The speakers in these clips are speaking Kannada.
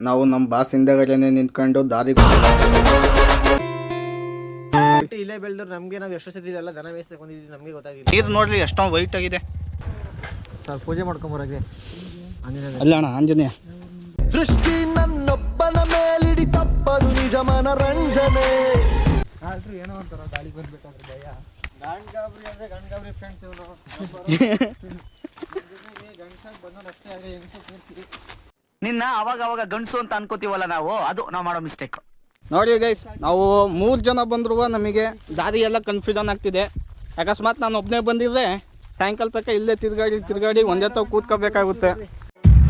ನಾವು ನಮ್ಮ ಬಾಸ್ ಹಿಂದೆಗಡೆನೆ ನಿಂತ್ಕೊಂಡು ದಾರಿ ಇಲ್ಲೇ ಬೆಳೆದ್ರು ನಮಗೆ ನಾವು ಎಷ್ಟು ಸತಿ ಇದೆಲ್ಲ ದನ ಮೇಯಿಸ್ತಾ ಬಂದಿದ್ದೀವಿ ನಮಗೆ ಗೊತ್ತಾಗಿಲ್ಲ ನೀರು ನೋಡ್ರಿ ಎಷ್ಟೊಂದು ವೈಟ್ ಆಗಿದೆ. ಸರ್ ಪೂಜೆ ಮಾಡ್ಕೊಂಬರಾಗೆ ಅಲ್ಲ ಅಣ್ಣ ಆಂಜನೇಯ. ದೃಷ್ಟಿ ನನ್ನೊಬ್ಬನ ಮೇಲಿಡಿ ತಪ್ಪದು ನಿಜ ಮನರಂಜನೆ. ಆದ್ರೂ ಏನೋ ಅಂತಾರ ಗಾಳಿ ಬಂದ್ಬೇಕಾದ್ರೆ ಭಯ. ಗಂಡ್ಗಾಬ್ರಿ ಅಂದ್ರೆ ಗಂಡ್ಗಾಬ್ರಿ ಫ್ರೆಂಡ್ಸ್ ಇವರು. ಗಂಡ್ಸಾಗಿ ಬಂದವ್ರು ಅಷ್ಟೇ ಆದರೆ ಹೆಂಗಸು ಪೂರ್ತಿ ನಿನ್ನ ಅವಾಗ ಅವಾಗ ಗಂಡಸು ಅಂತ ಅನ್ಕೋತೀವಲ್ಲ ನಾವು ಅದು ನಾವು ಮಾಡೋ ಮಿಸ್ಟೇಕ್ ನೋಡಿ ಗೈಸ್ ನಾವು ಮೂರು ಜನ ಬಂದ್ರು ನಮಗೆ ದಾರಿ ಎಲ್ಲ ಕನ್ಫ್ಯೂಷನ್ ಆಗ್ತಿದೆ. ಅಕಸ್ಮಾತ್ ನಾನು ಒಬ್ಬನೇ ಬಂದಿದ್ರೆ ಸಾಯಂಕಾಲ ತನಕ ಇಲ್ಲೇ ತಿರ್ಗಾಡಿ ತಿರ್ಗಾಡಿ ಒಂದೇ ತಾವು ಕೂತ್ಕೋಬೇಕಾಗುತ್ತೆ.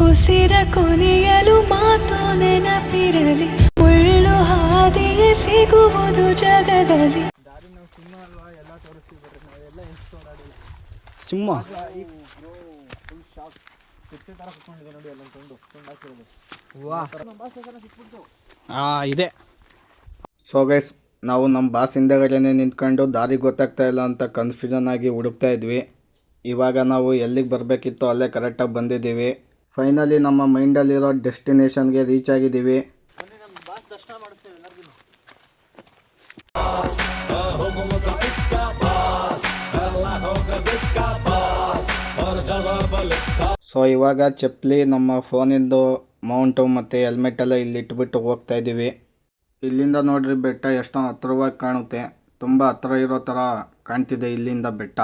ಉಸಿರ ಕೊನೆಯಲು ಮಾತು ನೆನಪಿರಲಿ. ಮುಳ್ಳು ಹಾದಿಯೇ ಸಿಗುವುದು ಜಗದಲ್ಲಿ. ದಾರಿ ನಾವು ಸಿನಿಮಾ ಅಲ್ವಾ ಎಲ್ಲ ತೋರಿಸ್ತೀವಿ ಬರ್ರಿ ನಾವೆಲ್ಲ ಎನ್ಸ್ಕೊಂಡಾಡಿಲ್ಲ ಸಿಂಹ ಫುಲ್ ಶಾಕ್ ಕುರ್ಚಿ ಥರ ಕುತ್ಕೊಂಡಿದೆ ನೋಡಿ ಅಲ್ಲೊಂದು ತುಂಡು ತುಂಡು ಹಾಕಿರೋದು. ಆ ಇದೆ. ಸೊ ಗೈಸ್ ನಾವು ನಮ್ಮ ಬಾಸ್ ಹಿಂದೆಗಡೆನೆ ನಿಂತ್ಕೊಂಡು ದಾರಿ ಗೊತ್ತಾಗ್ತಾ ಇಲ್ಲ ಅಂತ ಕನ್ಫ್ಯೂಷನ್ ಆಗಿ ಹುಡುಕ್ತಾ ಇದ್ವಿ. ಇವಾಗ ನಾವು ಎಲ್ಲಿಗೆ ಬರಬೇಕಿತ್ತು ಅಲ್ಲೇ ಕರೆಕ್ಟಾಗಿ ಬಂದಿದ್ದೀವಿ. ಫೈನಲಿ ನಮ್ಮ ಮೈಂಡಲ್ಲಿರೋ ಡೆಸ್ಟಿನೇಷನ್ಗೆ ರೀಚ್ ಆಗಿದ್ದೀವಿ. ಸೊ ಇವಾಗ ಚಪ್ಪಲಿ ನಮ್ಮ ಫೋನಿಂದು ಮೌಂಟು ಮತ್ತು ಹೆಲ್ಮೆಟ್ ಎಲ್ಲ ಇಲ್ಲಿ ಇಟ್ಬಿಟ್ಟು ಹೋಗ್ತಾ ಇದ್ದೀವಿ. ಇಲ್ಲಿಂದ ನೋಡ್ರಿ ಬೆಟ್ಟ ಎಷ್ಟೋ ಹತ್ರವಾಗಿ ಕಾಣುತ್ತೆ. ತುಂಬ ಹತ್ರ ಇರೋ ಥರ ಕಾಣ್ತಿದೆ ಇಲ್ಲಿಂದ ಬೆಟ್ಟ.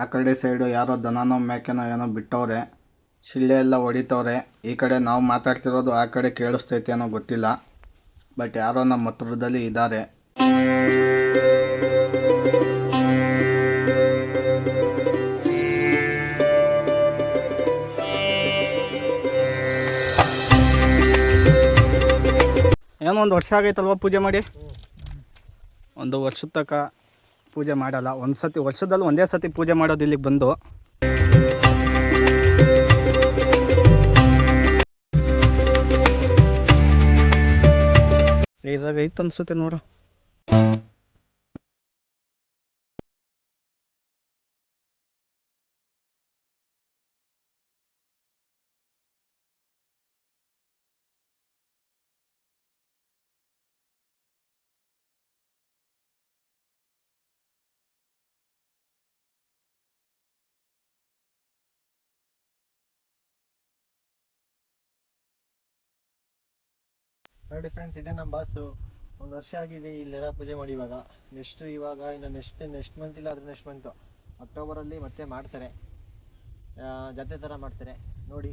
ಆ ಕಡೆ ಸೈಡು ಯಾರೋ ದನನೋ ಮೇಕೆನೋ ಏನೋ ಬಿಟ್ಟವ್ರೆ. ಶಿಳ್ಳೆ ಎಲ್ಲ ಹೊಡಿತವ್ರೆ. ಈ ಕಡೆ ನಾವು ಮಾತಾಡ್ತಿರೋದು ಆ ಕಡೆ ಕೇಳಿಸ್ತೈತೆ ಏನೋ ಗೊತ್ತಿಲ್ಲ. ಬಟ್ ಯಾರೋ ನಮ್ಮ ಹತ್ರದಲ್ಲಿ ಇದ್ದಾರೆ. ಏನೋ ಒಂದು ವರ್ಷ ಆಗೈತಲ್ವ ಪೂಜೆ ಮಾಡಿ? ಒಂದು ವರ್ಷದ ತನಕ ಪೂಜೆ ಮಾಡಲ್ಲ. ಒಂದು ಸತಿ ವರ್ಷದಲ್ಲಿ ಒಂದೇ ಸತಿ ಪೂಜೆ ಮಾಡೋದು ಇಲ್ಲಿಗೆ ಬಂದು. ಇದಾಗ ಐತೆ ಅನ್ಸುತ್ತೆ ನೋಡು. ನೋಡಿ ಫ್ರೆಂಡ್ಸ್ ಇದೆ ನಮ್ಮ ಬಾಸು ಒಂದು ವರ್ಷ ಆಗಿದೆ ಇಲ್ಲೆಲ್ಲ ಪೂಜೆ ಮಾಡಿ ಇವಾಗ. ನೆಕ್ಸ್ಟ್ ಇವಾಗ ಇನ್ನು ನೆಕ್ಸ್ಟ್ ನೆಕ್ಸ್ಟ್ ಮಂತ್ ಇಲ್ಲ ಅದ್ರ ನೆಕ್ಸ್ಟ್ ಮಂತು ಅಕ್ಟೋಬರಲ್ಲಿ ಮತ್ತೆ ಮಾಡ್ತಾರೆ. ಜಾತ್ರೆ ಥರ ಮಾಡ್ತಾರೆ. ನೋಡಿ,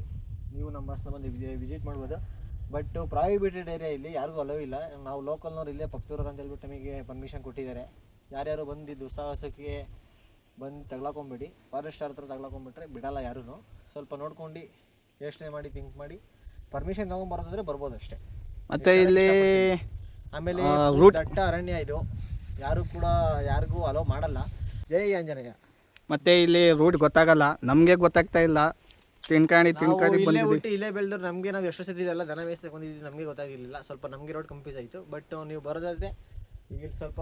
ನೀವು ನಮ್ಮ ಬಾಸ್ನ ಬಂದು ವಿಸಿಟ್ ಮಾಡ್ಬೋದು. ಬಟ್ ಪ್ರೈವೇಟೆಡ್ ಏರಿಯಾ ಇಲ್ಲಿ ಯಾರಿಗೂ ಅಲೋ ಇಲ್ಲ. ನಾವು ಲೋಕಲ್ನವ್ರು ಇಲ್ಲೇ ಪಕ್ತೂರವ್ರು ಅಂತ ಹೇಳ್ಬಿಟ್ಟು ನಮಗೆ ಪರ್ಮಿಷನ್ ಕೊಟ್ಟಿದ್ದಾರೆ. ಯಾರ್ಯಾರು ಬಂದಿದ್ದು ದುಸ್ಸಾಹಸಕ್ಕೆ ಬಂದು ತಗ್ಲಾಕೊಂಬೇಡಿ. ಫಾರೆಸ್ಟ್ ಹತ್ರ ತಗ್ಲಾಕೊಂಬಿಟ್ರೆ ಬಿಡಲ್ಲ ಯಾರೂ ಸ್ವಲ್ಪ ನೋಡ್ಕೊಂಡು ಯೋಚನೆ ಮಾಡಿ ಥಿಂಕ್ ಮಾಡಿ. ಪರ್ಮಿಷನ್ ತೊಗೊಂಬರೋದಾದ್ರೆ ಬರ್ಬೋದು ಅಷ್ಟೇ. ಮತ್ತೆ ಇಲ್ಲಿ ಆಮೇಲೆ ದಟ್ಟ ಅರಣ್ಯ ಇದು ಯಾರು ಕೂಡ ಯಾರಿಗೂ ಅಲೋ ಮಾಡಲ್ಲ. ಜೈ ಆಂಜನೇಯ ಮತ್ತೆ ಇಲ್ಲಿ ರೂಟ್ ಗೊತ್ತಾಗಲ್ಲ ನಮಗೆ ಗೊತ್ತಾಗ್ತಾ ಇಲ್ಲ. ತಿನ್ಕಾಣಿ ತಿನ್ಕಾಣಿ ಇಲ್ಲೇ ಹುಟ್ಟಿ ಇಲ್ಲೇ ಬೆಳೆದ್ರು ನಮಗೆ ನಾವು ಎಷ್ಟು ಸತಿ ಇದೆಲ್ಲ ದನ ಬಂದಿದ್ದೀವಿ ನಮಗೆ ಗೊತ್ತಾಗಿರಲಿಲ್ಲ. ಸ್ವಲ್ಪ ನಮಗೆ ರೋಡ್ ಕಂಪ್ಯೂಸ್ ಆಯಿತು. ಬಟ್ ನೀವು ಬರೋದಾದ್ರೆ ಈಗ ಸ್ವಲ್ಪ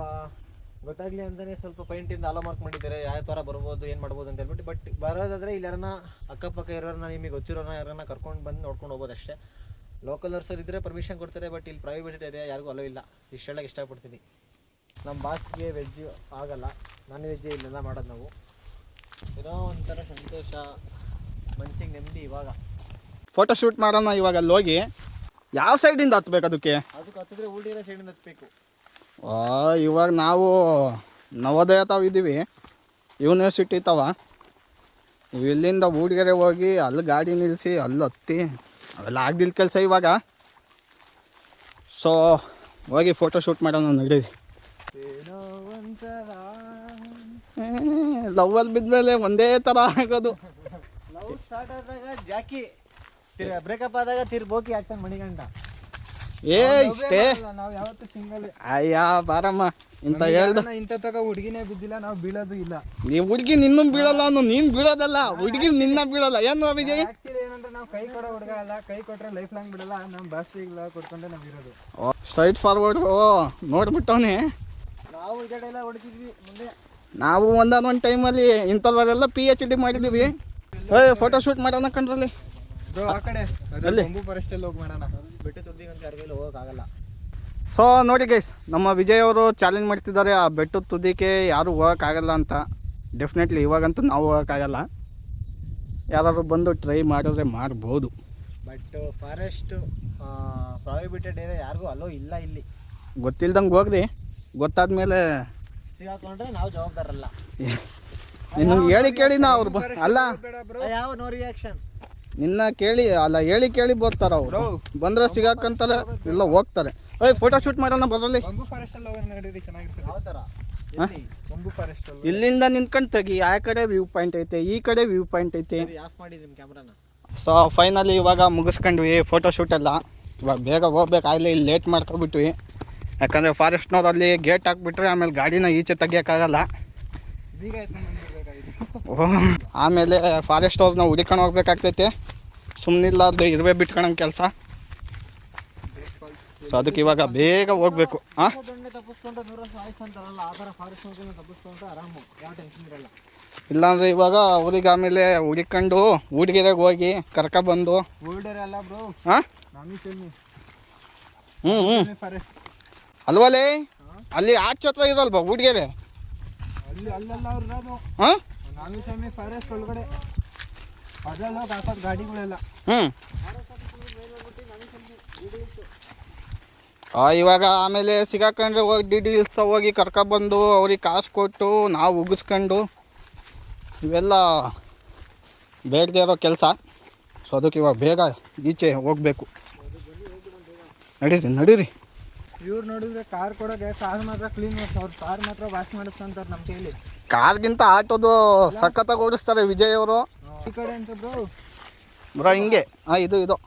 ಗೊತ್ತಾಗ್ಲಿ ಅಂತಲೇ ಸ್ವಲ್ಪ ಪೈಂಟಿಂದ ಅಲೋ ಮಾರ್ಕ್ ಮಾಡಿದ್ದಾರೆ. ಯಾವ ಥರ ಬರ್ಬೋದು ಏನು ಮಾಡ್ಬೋದು ಅಂತ ಹೇಳ್ಬಿಟ್ಟು. ಬಟ್ ಬರೋದಾದರೆ ಇಲ್ಲಿ ಯಾರನ್ನ ಅಕ್ಕಪಕ್ಕ ಇರೋರನ್ನ ನಿಮಗೆ ಗೊತ್ತಿರೋನ ಯಾರನ್ನ ಕರ್ಕೊಂಡು ಬಂದು ನೋಡ್ಕೊಂಡು ಹೋಗ್ಬೋದು ಅಷ್ಟೇ. ಲೋಕಲ್ ನರ್ಸರ್ ಇದ್ದರೆ ಪರ್ಮಿಷನ್ ಕೊಡ್ತಾರೆ ಬಟ್ ಇಲ್ಲಿ ಪ್ರೈವೇಟ್ ಏರಿಯಾ ಯಾರಿಗೂ ಅಲೋ ಇಲ್ಲ. ಇಷ್ಟು ಹೇಳಕ್ಕೆ ಇಷ್ಟಪಡ್ತೀನಿ ನಮ್ಮ ಬಾಸ್ಗೆ ವೆಜ್ ಆಗಲ್ಲ. ನಾನ್ ವೆಜ್ ಇಲ್ಲೆಲ್ಲ ಮಾಡೋದು ನಾವು. ಏನೋ ಒಂಥರ ಸಂತೋಷ. ಮನ್ಸಿಗೆ ನೆಮ್ಮದಿ ಇವಾಗ. ಫೋಟೋ ಶೂಟ್ ಮಾಡೋಣ ಇವಾಗ ಅಲ್ಲಿ ಹೋಗಿ. ಯಾವ ಸೈಡಿಂದ ಹತ್ಬೇಕು ಅದಕ್ಕೆ? ಅದಕ್ಕೆ ಹತ್ತಿದ್ರೆ ಉಲ್ಟಿರೋ ಸೈಡಿಂದ ಹತ್ಬೇಕು. ಆ, ಇವಾಗ ನಾವು ನವೋದಯ ತಾವು ಇದ್ದೀವಿ ಯೂನಿವರ್ಸಿಟಿ ತಾವ. ಇಲ್ಲಿಂದ ಊಡಿಗೆರೆ ಹೋಗಿ ಅಲ್ಲಿ ಗಾಡಿ ನಿಲ್ಲಿಸಿ ಅಲ್ಲಿ ಹತ್ತಿ. ಅವೆಲ್ಲ ಆಗ್ದಿಲ್ಲ ಕೆಲಸ ಇವಾಗ. ಸೊ ಹೋಗಿ ಫೋಟೋ ಶೂಟ್ ಮಾಡೋಣ ನಡೀರಿ ಲವ್ವಲ್ಲಿ ಬಿದ್ಮೇಲೆ ಒಂದೇ ಥರ ಆಗೋದು. ಲವ್ ಸ್ಟಾರ್ಟ್ ಆದಾಗ ಜಾಕಿ ತಿರ್ಗ ಬ್ರೇಕಪ್ ಆದಾಗ ತಿರ್ಬೋಕಿ ಆಗ್ತಾನೆ ಮಣಿಗಂಡ. ಏ ಇಷ್ಟೇ. ನಾವು ಯಾವತ್ತೂ ಸಿಂಗಲ್ ಅಯ್ಯ ಬಾರಮ್ಮ. ಇಂತ ಹೇಳ್ದ. ಇಂಥ ತಗ ಹುಡುಗಿನೇ ಬಿದ್ದಿಲ್ಲ ನಾವು ಬೀಳೋದು ಇಲ್ಲ. ನೀವು ಹುಡುಗಿ ನಿನ್ನ ಬೀಳಲ್ಲ ಅವನು ನೀನು ಬೀಳೋದಲ್ಲ. ಹುಡುಗಿ ನಿನ್ನ ಬೀಳಲ್ಲ. ಏನು ವಿಜಯ್? ಏನಂದ್ರೆ ನಾವು ಕೈ ಕೊಡೋ ಹುಡುಗ ಅಲ್ಲ ಕೈ ಕೊಟ್ರೆ ಲೈಫ್ ಲಾಂಗ್ ಬಿಡಲ್ಲ ನಮ್ಮ ಇಲ್ಲ ಕೊಟ್ಕೊಂಡೆ ನಾವು ಇರೋದು. ಸ್ಟ್ರೈಟ್ ಫಾರ್ವರ್ಡ್ ಓ ನೋಡ್ಬಿಟ್ಟವನೇ. ನಾವು ಈ ಕಡೆ ಎಲ್ಲ ಹೊಡಿತಿದ್ವಿ ಮುಂದೆ. ನಾವು ಒಂದಾನೊಂದು ಟೈಮಲ್ಲಿ ಇಂಥವ್ರೆಲ್ಲ ಪಿ ಎಚ್ ಡಿ ಮಾಡಿದ್ದೀವಿ ಏ ಫೋಟೋ ಶೂಟ್ ಮಾಡೋಣ ಕಣ್ರಲ್ಲಿ. ಆ ಕಡೆ ಅಲ್ಲಿ. ಫಾರೆಸ್ಟ್ ಅಲ್ಲಿ ಹೋಗಿ ಮಾಡೋಣ. ಬೆಟ್ಟ ತುದ್ದಿಗೆ ಅಂತ ಯಾರಿಗೆಲ್ಲ ಹೋಗಕ್ಕಾಗಲ್ಲ ಸೊ ನೋಡಿ ಗೈಸ್ ನಮ್ಮ ವಿಜಯ್ ಅವರು ಚಾಲೆಂಜ್ ಮಾಡ್ತಿದ್ದಾರೆ ಆ ಬೆಟ್ಟದ ತುದಿಗೆ ಯಾರು ಹೋಗೋಕ್ಕಾಗಲ್ಲ ಅಂತ. ಡೆಫಿನೆಟ್ಲಿ ಇವಾಗಂತೂ ನಾವು ಹೋಗೋಕ್ಕಾಗಲ್ಲ ಯಾರಾದ್ರು ಬಂದು ಟ್ರೈ ಮಾಡಿದ್ರೆ ಮಾಡ್ಬೋದು. ಬಟ್ ಫಾರೆಸ್ಟ್ ಪ್ರಾಹಿಬಿಟೆಡ್ ಏರಿಯಾ ಯಾರಿಗೂ ಅಲೋ ಇಲ್ಲ ಇಲ್ಲಿ. ಗೊತ್ತಿಲ್ದಂಗೆ ಹೋಗ್ರಿ. ಗೊತ್ತಾದ್ಮೇಲೆ ಸಿಗಾಕೊಂಡ್ರೆ ನಾವು ಜವಾಬ್ದಾರಲ್ಲ ನಿನ್ನ ಹೇಳಿ ಕೇಳಿ ನಾ ಅವ್ರು ಬ ಅಲ್ಲ. ಯಾವ ನೋ ರಿಯಾಕ್ಷನ್ ನಿನ್ನ ಕೇಳಿ ಅಲ್ಲ ಹೇಳಿ ಕೇಳಿ ಬರ್ತಾರ ಅವರು. ಬಂದ್ರೆ ಸಿಗಾಕಂತಾರೆ ಇಲ್ಲ ಹೋಗ್ತಾರೆ. ಏಯ್ ಫೋಟೋ ಶೂಟ್ ಮಾಡೋಣ ಬರಲಿ ಬಂಬು ಫಾರೆಸ್ಟ್ ಅಲ್ಲಿ ಹೋಗೋಣ ನಡೀರಿ ಚೆನ್ನಾಗಿರ್ತದೆ. ಯಾವ ಥರ ಎಲ್ಲಿ? ಬಂಬು ಫಾರೆಸ್ಟ್ ಅಲ್ಲಿ? ಇಲ್ಲಿಂದ ನಿಂತ್ಕೊಂಡು ತೆಗಿ. ಆ ಕಡೆ ವ್ಯೂ ಪಾಯಿಂಟ್ ಐತೆ ಈ ಕಡೆ ವ್ಯೂ ಪಾಯಿಂಟ್ ಐತೆ. ಆಫ್ ಮಾಡಿ ನಿಮ್ಮ ಕ್ಯಾಮ್ರಾನ ಸೊ ಫೈನಲಿ ಇವಾಗ ಮುಗಿಸ್ಕೊಂಡ್ವಿ ಫೋಟೋ ಶೂಟ್ ಎಲ್ಲ. ಇವಾಗ ಬೇಗ ಹೋಗ್ಬೇಕಾಗಲಿ ಇಲ್ಲಿ ಲೇಟ್ ಮಾಡ್ಕೊಬಿಟ್ವಿ. ಯಾಕಂದರೆ ಫಾರೆಸ್ಟ್ನವ್ರಲ್ಲಿ ಗೇಟ್ ಹಾಕ್ಬಿಟ್ರೆ ಆಮೇಲೆ ಗಾಡಿನ ಈಚೆ ತೆಗಿಯೋಕ್ಕಾಗಲ್ಲ. ಬೀಗ ಎತ್ಕೊಂಡು ಆಮೇಲೆ ಫಾರೆಸ್ಟ್ ಅವ್ರನ್ನ ಹುಡಿಕೊಂಡು ಹೋಗ್ಬೇಕಾಗ್ತೈತೆ. ಸುಮ್ಮನಿಲ್ಲಾರ್ದು ಇರುವೆ ಬಿಟ್ಕೊಳಂಗೆ ಕೆಲಸ. ಸೊ ಅದಕ್ಕೆ ಇವಾಗ ಬೇಗ ಹೋಗ್ಬೇಕು. ಹಾಂ ಇಲ್ಲಾಂದ್ರೆ ಇವಾಗ ಅವ್ರಿಗೆ ಆಮೇಲೆ ಹುಡ್ಕೊಂಡು ಹುಡುಗಿರ ಹೋಗಿ ಕರ್ಕ ಬಂದು. ಅಲ್ಲ ಬ್ರೋ ಹಾಂ ನಾಮಿ ಸೆಮಿ ಹ್ಞೂ ಹ್ಞೂ ಅಲ್ಲಿ ಆಚೆ ಹತ್ರ ಇರಲ್ವಾ ಹುಡುಗಿರೆ ಹ್ಮ್. ಇವಾಗ ಆಮೇಲೆ ಸಿಗಾಕೊಂಡ್ರೆ ಹೋಗಿ ಡಿ ಡಿ ಇಲ್ಸ ಹೋಗಿ ಕರ್ಕೊಬಂದು ಅವ್ರಿಗೆ ಕಾಸು ಕೊಟ್ಟು ನಾವು ಉಗಿಸ್ಕೊಂಡು ಇವೆಲ್ಲ ಬೇಡದೇ ಇರೋ ಕೆಲಸ. ಸೊ ಅದಕ್ಕೆ ಇವಾಗ ಬೇಗ ಈಚೆ ಹೋಗಬೇಕು. ನಡೀರಿ ನಡೀರಿ. ಇವ್ರು ನೋಡಿದ್ರೆ ಕಾರ್ ಕೊಡೋಕೆ ಕಾರ್ ಮಾತ್ರ ಕ್ಲೀನ್ ಮಾಡ್ತಾರೆ ಅವ್ರು ಕಾರ್ ಮಾತ್ರ ವಾಶ್ ಮಾಡಿಸ್ಕೊಂತಾರೆ ನಮ್ಮ ಕೈಲಿ. ಕಾರ್ಗಿಂತ ಆಟೋದು ಸಖತ್ತಾಗಿ ಓಡಿಸ್ತಾರೆ ವಿಜಯ್ ಅವರು. ಈ ಕಡೆ ಅಂತ ಬ್ರೋ ಬ್ರೋ ಹಿಂಗೆ. ಹಾಂ ಇದು ಇದು.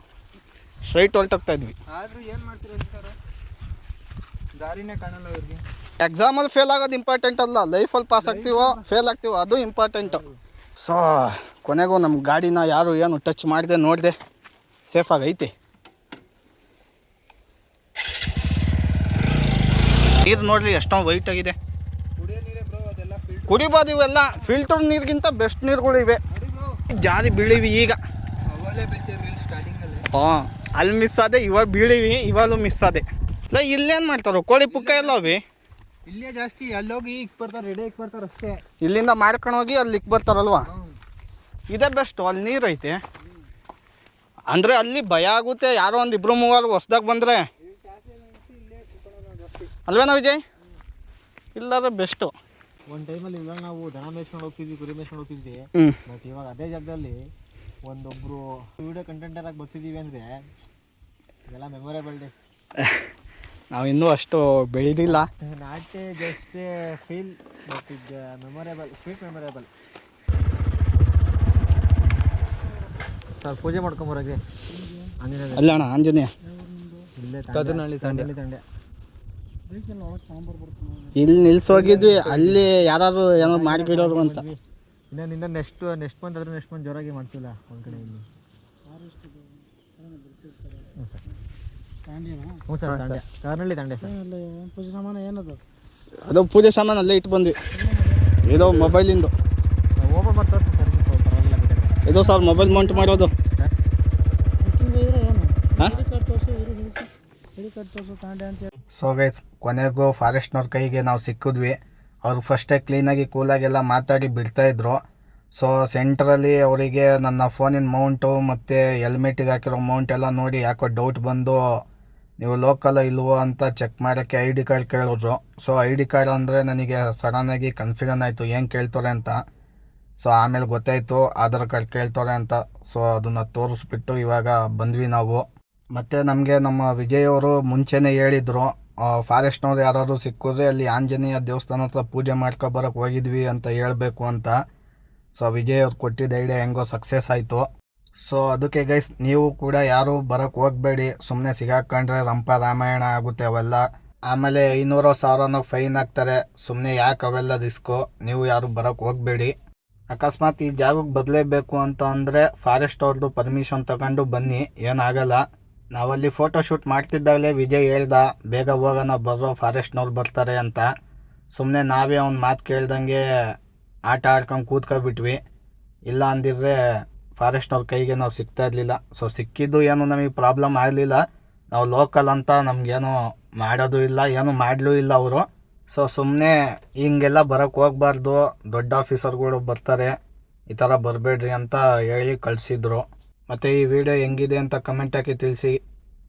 ಸ್ಟ್ರೈಟ್ ಹೊಲ್ಟೋಗ್ತಾ ಇದ್ವಿ. ಆದ್ರೂ ಏನು ಮಾಡ್ತೀರಾ ದಾರಿನೇ ಕಾಣಲ್ಲ ಎಕ್ಸಾಮಲ್ಲಿ ಫೇಲ್ ಆಗೋದು ಇಂಪಾರ್ಟೆಂಟ್ ಅಲ್ಲ ಲೈಫಲ್ಲಿ ಪಾಸ್ ಆಗ್ತೀವೋ ಫೇಲ್ ಆಗ್ತೀವೋ ಅದು ಇಂಪಾರ್ಟೆಂಟು ಸೊ ಕೊನೆಗೂ ನಮ್ಮ ಗಾಡಿನ ಯಾರು ಏನು ಟಚ್ ಮಾಡಿದೆ ನೋಡಿದೆ ಸೇಫ್ ಆಗೈತಿ ನೀರು ನೋಡಲಿ ಎಷ್ಟೊಂದು ವೈಟ್ ಆಗಿದೆ. ಕುಡಿಯೋ ನೀರೇ ಬ್ರೋ ಅದೆಲ್ಲ ಫಿಲ್ಟರ್ ಕುಡಿಬೋದು ಇವೆಲ್ಲ ಫಿಲ್ಟರ್ ನೀರಿಗಿಂತ ಬೆಸ್ಟ್ ನೀರುಗಳಿವೆ ಜಾರಿ ಬೀಳಿವಿ ಈಗ. ಹಾಂ ಅಲ್ಲಿ ಮಿಸ್ ಆದೆ ಇವಾಗ ಬೀಳಿವಿ ಇವಾಗಲೂ ಮಿಸ್ ಆದೆ. ಇಲ್ಲ ಇಲ್ಲೇನು ಮಾಡ್ತಾರೋ? ಕೋಳಿ ಪುಕ್ಕ ಎಲ್ಲ ಅವಿ ಇಲ್ಲೇ ಜಾಸ್ತಿ ಅಲ್ಲೋಗಿ ಇಕ್ ಬರ್ತಾರೆ ರೆಡಿ ಇಕ್ ಬರ್ತಾರೆ ಅಷ್ಟೇ. ಇಲ್ಲಿಂದ ಮಾಡ್ಕೊಂಡು ಹೋಗಿ ಅಲ್ಲಿ ಇಕ್ ಬರ್ತಾರಲ್ವಾ? ಇದೇ ಬೆಸ್ಟು ಅಲ್ಲಿ ನೀರು ಐತೆ. ಅಂದರೆ ಅಲ್ಲಿ ಭಯ ಆಗುತ್ತೆ ಯಾರೋ ಒಂದು ಇಬ್ಬರು ಮೂವರು ಹೊಸ್ದಾಗ ಬಂದರೆ. ಅಲ್ವೇನೋ ವಿಜಯ್? ಇಲ್ಲಾದ್ರೆ ಬೆಸ್ಟು ಒಂದು ಟೈಮಲ್ಲಿ ಇಲ್ಲ ನಾವು ದನ ಮೇಯ್ಸ್ಕೊಂಡು ಹೋಗ್ತಿದ್ವಿ ಕುರಿ ಮೇಯ್ಸ್ಕೊಂಡು ಹೋಗ್ತಿದ್ವಿ. ಬಟ್ ಇವಾಗ ಅದೇ ಜಾಗದಲ್ಲಿ ಒಂದೊಬ್ರು ವಿಡಿಯೋ ಕಂಟೆಂಟರ್ ಆಗಿ ಬರ್ತಿದ್ದೀವಿ ಅಂದರೆ ಇದೆಲ್ಲ ಮೆಮೊರೇಬಲ್ ಡೇಸ್ ನಾವು ಇನ್ನೂ ಅಷ್ಟು ಬೆಳೆದಿಲ್ಲ. ನಾಟ್ ಜಸ್ಟ್ ಫೀಲ್ ಬಟ್ ಇದು ಮೆಮೊರೇಬಲ್ ಸ್ವೀಟ್ ಮೆಮೊರೇಬಲ್ ಸರ್ ಪೂಜೆ ಮಾಡ್ಕೊಂಬರೋಗೆ ಆಂಜನೇಯ ಅಲ್ಲ ಅಣ್ಣ ಆಂಜನೇಯ. ಇಲ್ಲೇ ತಂಡೆ. ಇಲ್ಲಿ ನಿಲ್ಸೋಗಿದ್ವಿ ಅಲ್ಲಿ ಯಾರು ಏನೋ ಮಾಡ್ಕಿಡೋರು ಅಂತ. ಇನ್ನ ನಿನ್ನ ನೆಕ್ಸ್ಟ್ ನೆಕ್ಸ್ಟ್ ಮಂತ್ ಆದ್ರೆ ನೆಕ್ಸ್ಟ್ ಮಂತ್ ಜೋರಾಗಿ ಮಾಡ್ತಿಲ್ಲ ಒಂದು ಕಡೆ ಇಲ್ಲಿ. ಹ್ಞೂ ಸರ್. ಹ್ಞೂ ಸರ್ ತಂಡೆ ಕಾರ್ನಳ್ಳಿ ತಂಡೆ ಸರ್. ಪೂಜೆ ಸಾಮಾನು ಏನದು? ಅದು ಪೂಜೆ ಸಾಮಾನು ಅಲ್ಲೇ ಇಟ್ಟು ಬಂದ್ವಿ. ಇದು ಮೊಬೈಲಿಂದು. ಓಪನ್ ಸರ್ ಪರವಾಗಿಲ್ಲ ಇದು ಸರ್ ಮೊಬೈಲ್ ಮೌಂಟ್ ಮಾಡೋದು ಬುಕ್ಕಿಂಗ್ ಇದ್ರೆ ಏನು? ಹಾಂ? ಐಡಿ ಕಾರ್ಡ್ ತೋರಿಸು ಇರು ನಿಲ್ಲಿಸು ಐಡಿ ಕಾರ್ಡ್ ತೋರಿಸು ತಾಂಡೆ ಅಂತ ಹೇಳಿ. ಸೊ ಗೈಸ್ ಕೊನೆಗೂ ಫಾರೆಸ್ಟ್ನವ್ರ ಕೈಗೆ ನಾವು ಸಿಕ್ಕಿದ್ವಿ. ಅವ್ರು ಫಸ್ಟೇ ಕ್ಲೀನಾಗಿ ಕೂಲಾಗೆಲ್ಲ ಮಾತಾಡಿ ಬಿಡ್ತಾಯಿದ್ರು ಸೊ ಸೆಂಟ್ರಲ್ಲಿ ಅವರಿಗೆ ನನ್ನ ಫೋನಿನ ಮೌಂಟು ಮತ್ತು ಹೆಲ್ಮೆಟಿಗೆ ಹಾಕಿರೋ ಮೌಂಟ್ ಎಲ್ಲ ನೋಡಿ ಯಾಕೋ ಡೌಟ್ ಬಂದು ನೀವು ಲೋಕಲ್ ಇಲ್ವೋ ಅಂತ ಚೆಕ್ ಮಾಡೋಕ್ಕೆ ಐ ಡಿ ಕಾರ್ಡ್ ಕೇಳಿದ್ರು. ಸೊ ಐ ಡಿ ಕಾರ್ಡ್ ಅಂದರೆ ನನಗೆ ಸಡನ್ನಾಗಿ ಕನ್ಫ್ಯೂಷನ್ ಆಯಿತು. ಏನು ಕೇಳ್ತಾರೆ ಅಂತ. ಸೊ ಆಮೇಲೆ ಗೊತ್ತಾಯಿತು, ಆಧಾರ್ ಕಾರ್ಡ್ ಕೇಳ್ತಾರೆ ಅಂತ. ಸೊ ಅದನ್ನು ತೋರಿಸ್ಬಿಟ್ಟು ಇವಾಗ ಬಂದ್ವಿ ನಾವು. ಮತ್ತು ನಮಗೆ ನಮ್ಮ ವಿಜಯ್ ಅವರು ಮುಂಚೆನೇ ಹೇಳಿದರು ಫಾರೆಸ್ಟ್ನವ್ರು ಯಾರಾದ್ರು ಸಿಕ್ಕಿದ್ರೆ ಅಲ್ಲಿ ಆಂಜನೇಯ ದೇವಸ್ಥಾನ ಹತ್ರ ಪೂಜೆ ಮಾಡ್ಕೊಬರಕ್ಕೆ ಹೋಗಿದ್ವಿ ಅಂತ ಹೇಳಬೇಕು ಅಂತ. ಸೊ ವಿಜಯ್ ಅವ್ರು ಕೊಟ್ಟಿದ್ದ ಐಡಿಯಾ ಹೆಂಗೋ ಸಕ್ಸಸ್ ಆಯಿತು. ಸೊ ಅದಕ್ಕೆ ಗೈಸ್ ನೀವು ಕೂಡ ಯಾರು ಬರೋಕ್ಕೆ ಹೋಗಬೇಡಿ. ಸುಮ್ಮನೆ ಸಿಗಾಕೊಂಡ್ರೆ ರಂಪ ರಾಮಾಯಣ ಆಗುತ್ತೆ ಅವೆಲ್ಲ. ಆಮೇಲೆ ಐನೂರು ಸಾವಿರನೋ ಫೈನ್ ಹಾಕ್ತಾರೆ ಸುಮ್ಮನೆ ಯಾಕೆ ಅವೆಲ್ಲ ರಿಸ್ಕು ನೀವು ಯಾರು ಬರೋಕ್ಕೆ ಹೋಗಬೇಡಿ. ಅಕಸ್ಮಾತ್ ಈ ಜಾಗಕ್ಕೆ ಬದಲೇಬೇಕು ಅಂತ ಅಂದರೆ ಫಾರೆಸ್ಟ್ ಅವ್ರದ್ದು ಪರ್ಮಿಷನ್ ತಗೊಂಡು ಬನ್ನಿ. ಏನಾಗಲ್ಲ. ನಾವಲ್ಲಿ ಫೋಟೋ ಶೂಟ್ ಮಾಡ್ತಿದ್ದಾಗಲೇ ವಿಜಯ್ ಹೇಳ್ದ, ಬೇಗ ಹೋಗೋಣ ಬರೋ ಫಾರೆಸ್ಟ್ನವ್ರು ಬರ್ತಾರೆ ಅಂತ. ಸುಮ್ಮನೆ ನಾವೇ ಅವ್ನ ಮಾತು ಕೇಳ್ದಂಗೆ ಆಟ ಆಡ್ಕೊಂಡು ಕೂತ್ಕೊಬಿಟ್ವಿ. ಇಲ್ಲ ಅಂದಿದ್ರೆ ಫಾರೆಸ್ಟ್ನವ್ರ ಕೈಗೆ ನಾವು ಸಿಗ್ತಾ ಇರಲಿಲ್ಲ. ಸೊ ಸಿಕ್ಕಿದ್ದು ಏನು ನಮಗೆ ಪ್ರಾಬ್ಲಮ್ ಆಗಲಿಲ್ಲ. ನಾವು ಲೋಕಲ್ ಅಂತ ನಮಗೇನು ಮಾಡೋದು ಇಲ್ಲ, ಏನು ಮಾಡಲೂ ಇಲ್ಲ ಅವರು. ಸೊ ಸುಮ್ಮನೆ ಹಿಂಗೆಲ್ಲ ಬರೋಕ್ಕೆ ಹೋಗ್ಬಾರ್ದು. ದೊಡ್ಡ ಆಫೀಸರ್ಗಳು ಬರ್ತಾರೆ. ಈ ಥರ ಬರಬೇಡ್ರಿ ಅಂತ ಹೇಳಿ ಕಳಿಸಿದ್ರು. ಮತ್ತು ಈ ವಿಡಿಯೋ ಹೆಂಗಿದೆ ಅಂತ ಕಮೆಂಟ್ ಹಾಕಿ ತಿಳಿಸಿ.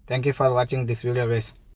Thank you for watching this video guys